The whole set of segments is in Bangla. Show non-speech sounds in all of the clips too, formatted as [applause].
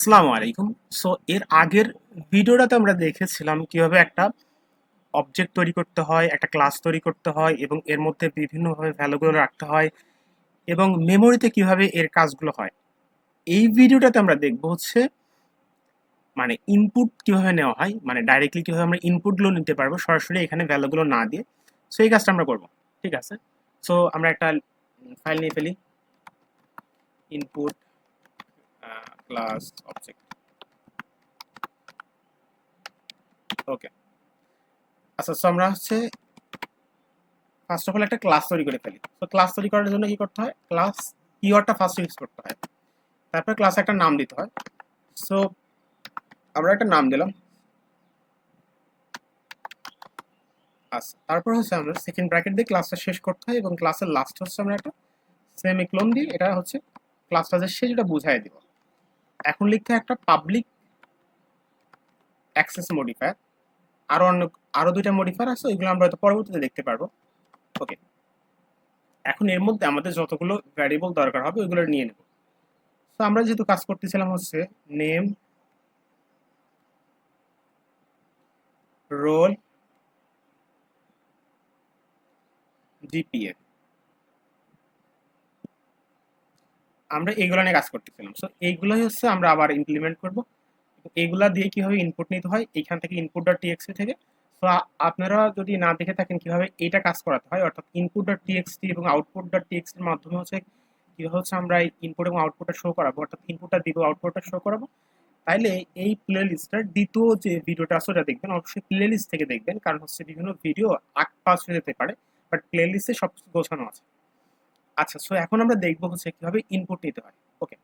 আসসালামু আলাইকুম। সো এর আগের ভিডিওটাতে আমরা দেখেছিলাম কীভাবে একটা অবজেক্ট তৈরি করতে হয়, একটা ক্লাস তৈরি করতে হয় এবং এর মধ্যে বিভিন্নভাবে ভ্যালুগুলো রাখতে হয় এবং মেমোরিতে কীভাবে এর কাজগুলো হয়। এই ভিডিওটাতে আমরা দেখব হচ্ছে মানে ইনপুট কীভাবে নেওয়া হয় মানে ডাইরেক্টলি কীভাবে আমরা ইনপুটগুলো নিতে পারব সরাসরি এখানে ভ্যালুগুলো না দিয়ে। সো এই কাজটা আমরা করব, ঠিক আছে? সো আমরা একটা ফাইল নিয়ে ফেলি। ইনপুট ক্লাস অবজেক্ট ওকে আচ্ছা আমরা হচ্ছে ফার্স্ট অফ অল একটা ক্লাস তৈরি করে ফেলি। তো ক্লাস তৈরি করার জন্য কি করতে হয়? ক্লাস কিওয়ার্ডটা ফার্স্ট ইউজ করতে হয়। তারপর ক্লাস একটা নাম দিতে হয়। সো আমরা একটা নাম দিলাম। আচ্ছা তারপর হচ্ছে আমরা সেকেন্ড ব্র্যাকেট দিয়ে ক্লাসটা শেষ করতে হয় এবং ক্লাসের লাস্ট হচ্ছে আমরা একটা সেমিক্লোন দিয়ে, এটা হচ্ছে ক্লাসটা যে শেষ, এটা বুঝাই দিব। এখন লিখতে একটা পাবলিক অ্যাক্সেস মডিফায়ার আরও অন্য, আরও দুইটা মডিফায়ার আছে, ওইগুলো আমরা হয়তো পরবর্তীতে দেখতে পারব। ওকে এখন এর মধ্যে আমাদের যতগুলো ভ্যারিয়েবল দরকার হবে, ওইগুলো নিয়ে নেব। তো আমরা যেহেতু কাজ করতেছিলাম হচ্ছে নেম রোল জিপিএ আমরা এইগুলো নিয়ে কাজ করতেছিলাম। সো এইগুলোই হচ্ছে আমরা আবার ইমপ্লিমেন্ট করব। এইগুলা দিয়ে কীভাবে ইনপুট নিতে হয়, এইখান থেকে ইনপুট ডট টিএক্সটি থেকে সো আপনারা যদি না দেখে থাকেন কীভাবে এটা কাজ করাতে হয়, অর্থাৎ ইনপুট ডট টিএক্সটি এবং আউটপুট ডট টিএক্সটির মাধ্যমে হচ্ছে কীভাবে হচ্ছে আমরা ইনপুট এবং আউটপুটটা শো করাবো, অর্থাৎ ইনপুটটা দিব আউটপুটটা শো করাবো। তাইলে এই প্লে লিস্টটার দ্বিতীয় যে ভিডিওটা আছে, ওটা দেখবেন। অবশ্যই প্লে লিস্ট থেকে দেখবেন, কারণ হচ্ছে বিভিন্ন ভিডিও আগ পাস হয়ে যেতে পারে বাট প্লে লিস্টে সব কিছু গোছানো আছে। আচ্ছা সো এখন আমরা দেখব হচ্ছে কীভাবে ইনপুট নিতে হয়। ওকে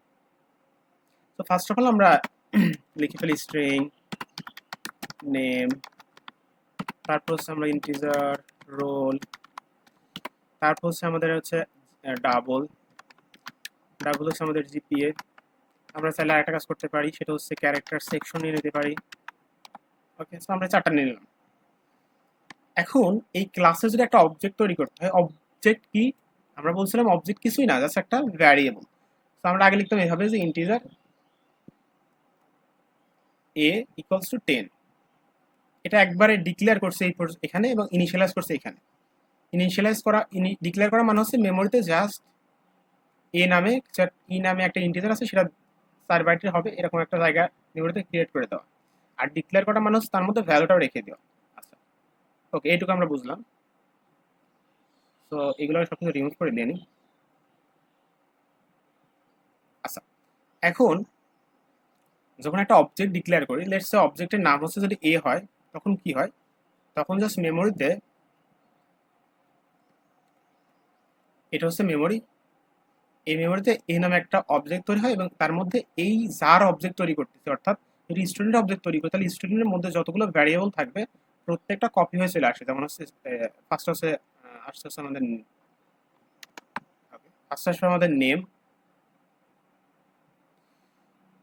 তো ফার্স্ট অফ অল আমরা [clears throat] লিখে ফেলি স্ট্রিং নেম তারপর হচ্ছে আমরা ইন্টিজার রোল তারপর হচ্ছে আমাদের হচ্ছে ডাবল ডাবল হচ্ছে আমাদের জিপিএ আমরা চাইলে আরেকটা কাজ করতে পারি, সেটা হচ্ছে ক্যারেক্টার সেকশন নিয়ে নিতে পারি। ওকে সো আমরা চারটা নিয়ে নিলাম। এখন এই ক্লাসে যদি একটা অবজেক্ট তৈরি করতে হয় অবজেক্ট কি? আমরা বলছিলাম অবজেক্ট কিছুই না জাস্ট একটা ভ্যারিয়েবল তো আমরা আগে লিখতাম এভাবে যে integer a equals to ten এটা একবারে ডিক্লেয়ার করছে এই এখানে এবং ইনিশিয়ালাইজ করছে এখানে। ইনিশিয়ালাইজ করা ডিক্লেয়ার করা মানে হচ্ছে মেমোরিতে জাস্ট এ নামে ই নামে একটা ইন্টিজার আছে, সেটা চার হবে, এরকম একটা জায়গা মেমোরিতে ক্রিয়েট করে দেওয়া। আর ডিক্লেয়ার করা মানে হচ্ছে তার মধ্যে ভ্যালুটাও রেখে দেওয়া। আচ্ছা। ওকে এইটুকু আমরা বুঝলাম। তো এগুলো সব কিছু রিমুভ করে দিয়ে নিই। আচ্ছা এখন যখন একটা অবজেক্ট ডিক্লেয়ার করি লেটস সে অবজেক্টের নাম হচ্ছে যদি এ হয়, তখন কি হয়? তখন জাস্ট মেমোরিতে এটা হচ্ছে মেমোরি এই মেমোরিতে এ নামে একটা অবজেক্ট তৈরি হয় এবং তার মধ্যে এই যার অবজেক্ট তৈরি করতেছে, অর্থাৎ যদি স্টুডেন্ট অবজেক্ট তৈরি করে, তাহলে স্টুডেন্টের মধ্যে যতগুলো ভ্যারিয়েবল থাকবে, প্রত্যেকটা কপি হয়ে চলে আসে। যেমন হচ্ছে ফার্স্ট হচ্ছে আসতে হচ্ছে আমাদের ফার্স্ট আসবে আমাদের নেম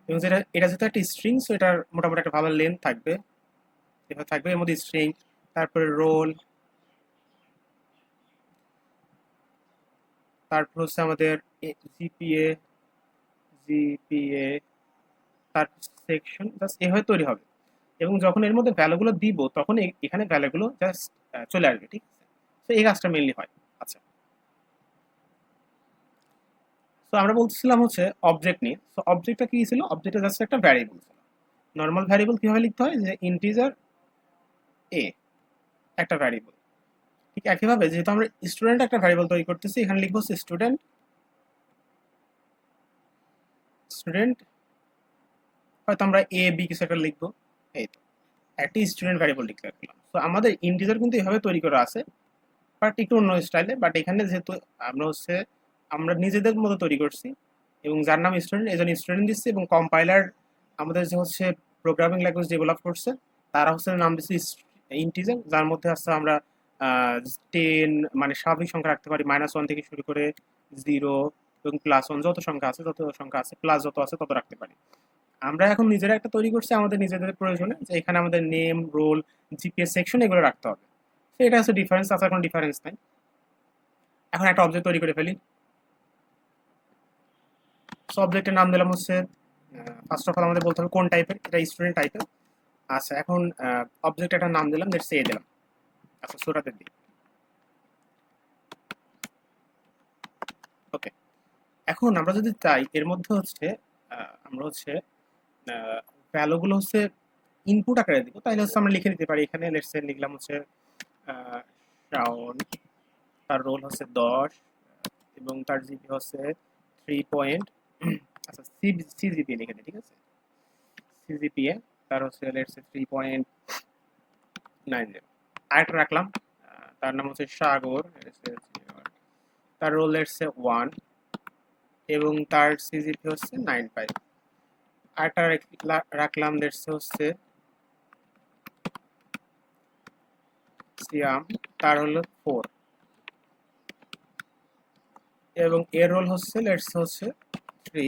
এবং যেটা, এটা যেহেতু একটা স্ট্রিং সো এটার মোটামুটি একটা ভালো লেন্থ থাকবে। এভাবে থাকবে, এর মধ্যে স্ট্রিং তারপরে রোল তারপর হচ্ছে আমাদের জিপিএ জিপিএ তার সেকশন জাস্ট এভাবে তৈরি হবে। এবং যখন এর মধ্যে ভ্যালুগুলো দিব, তখন এখানে ভ্যালুগুলো জাস্ট চলে আসবে, ঠিক আছে? তো এই কাজটা মেনলি হয়। আচ্ছা। তো আমরা বলছিলাম হচ্ছে অবজেক্ট নিয়ে। তো অবজেক্টটা কি ছিল? অবজেক্টটা জাস্ট একটা ভ্যারিয়েবল ছিল। নর্মাল ভ্যারিয়েবল কীভাবে লিখতে হয়? যে ইন্টিজার এ একটা ভ্যারিয়েবল ঠিক একইভাবে যেহেতু আমরা স্টুডেন্ট একটা ভ্যারিয়েবল তৈরি করতেছি, এখানে লিখব স্টুডেন্ট স্টুডেন্ট হয়তো আমরা এ বি কিছু একটা লিখব। এই তো। একটি স্টুডেন্ট ভ্যারিয়েবল লিখতে করলাম। তো আমাদের ইন্টিজার কিন্তু এভাবে তৈরি করা আছে। বাট একটু অন্য স্টাইলে বাট এখানে যেহেতু আমরা হচ্ছে, আমরা নিজেদের মতো তৈরি করছি, এবং যার নাম স্টুডেন্ট এজন স্টুডেন্ট দিচ্ছি, এবং কম্পাইলার আমাদের যে হচ্ছে প্রোগ্রামিং ল্যাঙ্গুয়েজ ডেভেলপ করছে, তারা হচ্ছে নাম দিচ্ছি ইন্টিজার যার মধ্যে হচ্ছে আমরা টেন মানে স্বাভাবিক সংখ্যা রাখতে পারি মাইনাস ওয়ান থেকে শুরু করে জিরো এবং প্লাস ওয়ান যত সংখ্যা আছে যত সংখ্যা আছে প্লাস যত আছে, তত রাখতে পারি। আমরা এখন নিজেরা একটা তৈরি করছি, আমাদের নিজেদের প্রয়োজনে, যে এখানে আমাদের নেম রোল জিপিএস সেকশন এগুলো রাখতে হবে। এটা হচ্ছে ডিফারেন্স আছে কোনো ডিফারেন্স নাই। এখন একটা অবজেক্ট তৈরি করে ফেলি। সো অবজেক্টের নাম দিলাম হচ্ছে ফার্স্ট অফ অল আমাদের বলতে হবে কোন টাইপের এটা স্টুডেন্ট টাইপের আচ্ছা এখন অবজেক্ট একটা নাম দিলাম লেটস এ দিলাম। আচ্ছা সুরাতে দিই। ওকে এখন আমরা যদি চাই, এর মধ্যে হচ্ছে আমরা হচ্ছে ভ্যালুগুলো হচ্ছে ইনপুট আকারে দিব তাহলে হচ্ছে আমরা লিখে দিতে পারি। এখানে লেটস লিখলাম হচ্ছে শাওন তার রোল হচ্ছে দশ, এবং তার জিপি হচ্ছে থ্রি পয়েন্ট আচ্ছা সি সিজিপিএ লিখে ঠিক আছে? সিজিপিএ তার হচ্ছে থ্রি পয়েন্ট নাইন জিরো আরেকটা রাখলাম তার নাম হচ্ছে সাগর তার রোল লেটসে ওয়ান এবং তার সিজিপি হচ্ছে নাইন ফাইভ আরেকটা রাখলাম লেটসে হচ্ছে সিয়াম তার হলো ফোর এবং এর রোল হচ্ছে লেটস হচ্ছে থ্রি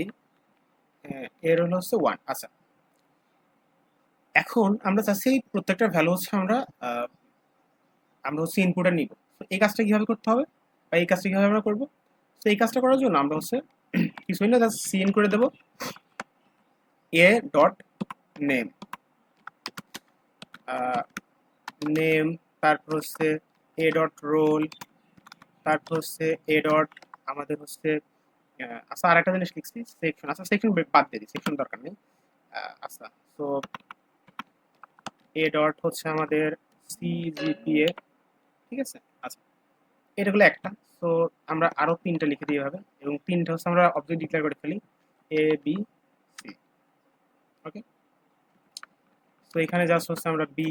এর রোল হচ্ছে ওয়ান আচ্ছা। এখন আমরা চাচ্ছি প্রত্যেকটা ভ্যালু হচ্ছে আমরা আমরা হচ্ছে ইনপুটে নিব। এই কাজটা কীভাবে করতে হবে? বা এই কাজটা কীভাবে আমরা করব? তো এই কাজটা করার জন্য আমরা হচ্ছে কিছুই না জাস্ট সিএন করে দেব। এ ডট নেম নেম তারপর হচ্ছে এ ডট রোল তারপর হচ্ছে এ ডট আমাদের হচ্ছে আচ্ছা আর একটা জিনিস লিখছি সেকশন আচ্ছা সেকশন বাদ দিয়ে দিই সেকশন দরকার নেই আচ্ছা তো এ ডট হচ্ছে আমাদের সিজিপিএ ঠিক আছে? আচ্ছা এটা হলো একটা তো আমরা আরও তিনটা লিখে দিই এভাবে, এবং তিনটা হচ্ছে আমরা অবজেক্ট ডিক্লেয়ার করে ফেলি এ বি সি ওকে তো এখানে জাস্ট হচ্ছে আমরা বি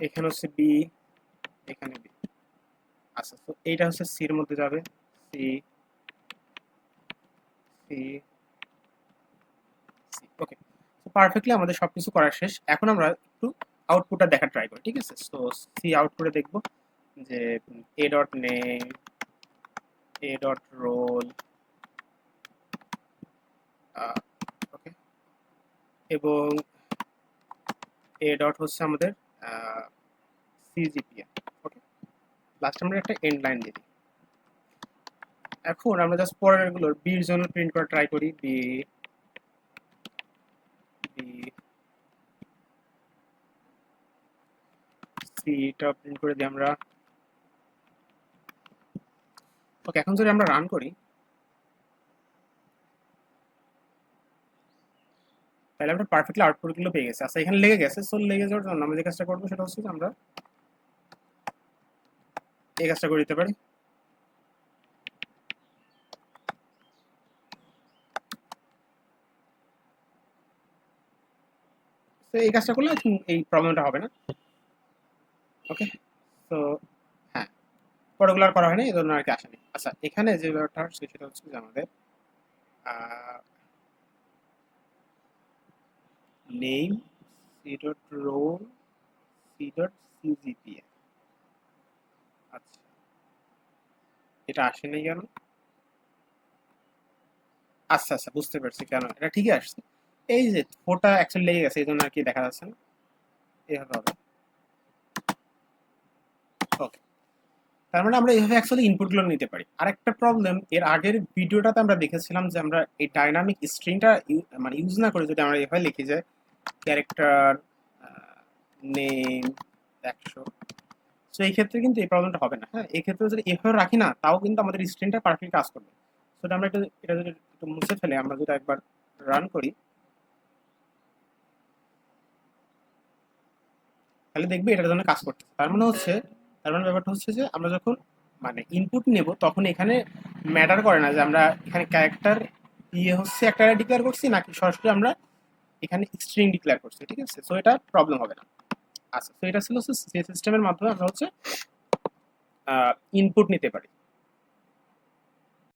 এখানে হচ্ছে বি এখানে বি আচ্ছা তো এইটা হচ্ছে সির মধ্যে যাবে। সি সি সি ওকে তো পারফেক্টলি আমাদের সবকিছু করা শেষ। এখন আমরা একটু আউটপুটটা দেখার ট্রাই করি, ঠিক আছে? তো সি আউটপুটে দেখব যে a dot name a dot roll okay এবং এ ডট হচ্ছে আমাদের সিজিপিএ ওকে লাস্ট আমরা একটা এন্ড লাইন দিয়ে দিই। এখন আমরা জাস্ট পরেরগুলোর বির জন্য প্রিন্ট করা ট্রাই করি বি বি সিটা প্রিন্ট করে দিই আমরা। ওকে এখন যদি আমরা রান করি তাহলে আমরা পারফেক্টলি আউটপুটগুলো পেয়ে গেছি। আচ্ছা এখানে লেগে গেছে। সো লেগে যাওয়ার জন্য আমরা যে কাজটা করব সেটা হচ্ছে যে আমরা এই কাজটা করে দিতে পারি। তো এই কাজটা করলে এই প্রবলেমটা হবে না। ওকে তো হ্যাঁ। পরগুলো আর করা হয়নি, এই জন্য আর কি আসেনি আচ্ছা এখানে যে ব্যাপারটা হচ্ছে সেটা হচ্ছে যে আমাদের name c dot roll c dot CGPA আচ্ছা। এটা আসেনি কেন? আচ্ছা আচ্ছা বুঝতে পারছি কেন। এটা ঠিকই আসছে। এই যে ফোরটা অ্যাকচুয়ালি লেগে গেছে এই জন্য আর কি দেখা যাচ্ছে না। এইভাবে হবে। ওকে তার মানে আমরা এইভাবে অ্যাকচুয়ালি ইনপুটগুলো নিতে পারি। আরেকটা প্রবলেম এর আগের ভিডিওটাতে আমরা দেখেছিলাম যে আমরা এই ডাইনামিক স্ট্রিংটা মানে ইউজ না করে যদি আমরা এভাবে লিখি যে ক্যারেক্টার নেম একশো সো এই ক্ষেত্রে কিন্তু এই প্রবলেমটা হবে না। হ্যাঁ এই ক্ষেত্রে যদি এভাবে রাখি না, তাও কিন্তু আমাদের স্ট্রিংটা পারফেক্ট কাজ করবে। সো আমরা একটু, এটা যদি একটু মুছে ফেলে, আমরা যদি একবার রান করি। তাহলে দেখবে এটার জন্য কাজ করতে তার মানে হচ্ছে, তার মানে ব্যাপারটা হচ্ছে যে, আমরা যখন মানে ইনপুট নেব, তখন এখানে ম্যাটার করে না যে আমরা এখানে ক্যারেক্টার ইয়ে হচ্ছে একটা ডিক্লেয়ার করছি, নাকি সরাসরি আমরা এখানে স্ট্রিং ডিক্লেয়ার করছে, ঠিক আছে? সো এটা প্রবলেম হবে না। আচ্ছা তো এটা ছিল সিস্টেমের মাধ্যমে আমরা হচ্ছে ইনপুট নিতে পারি।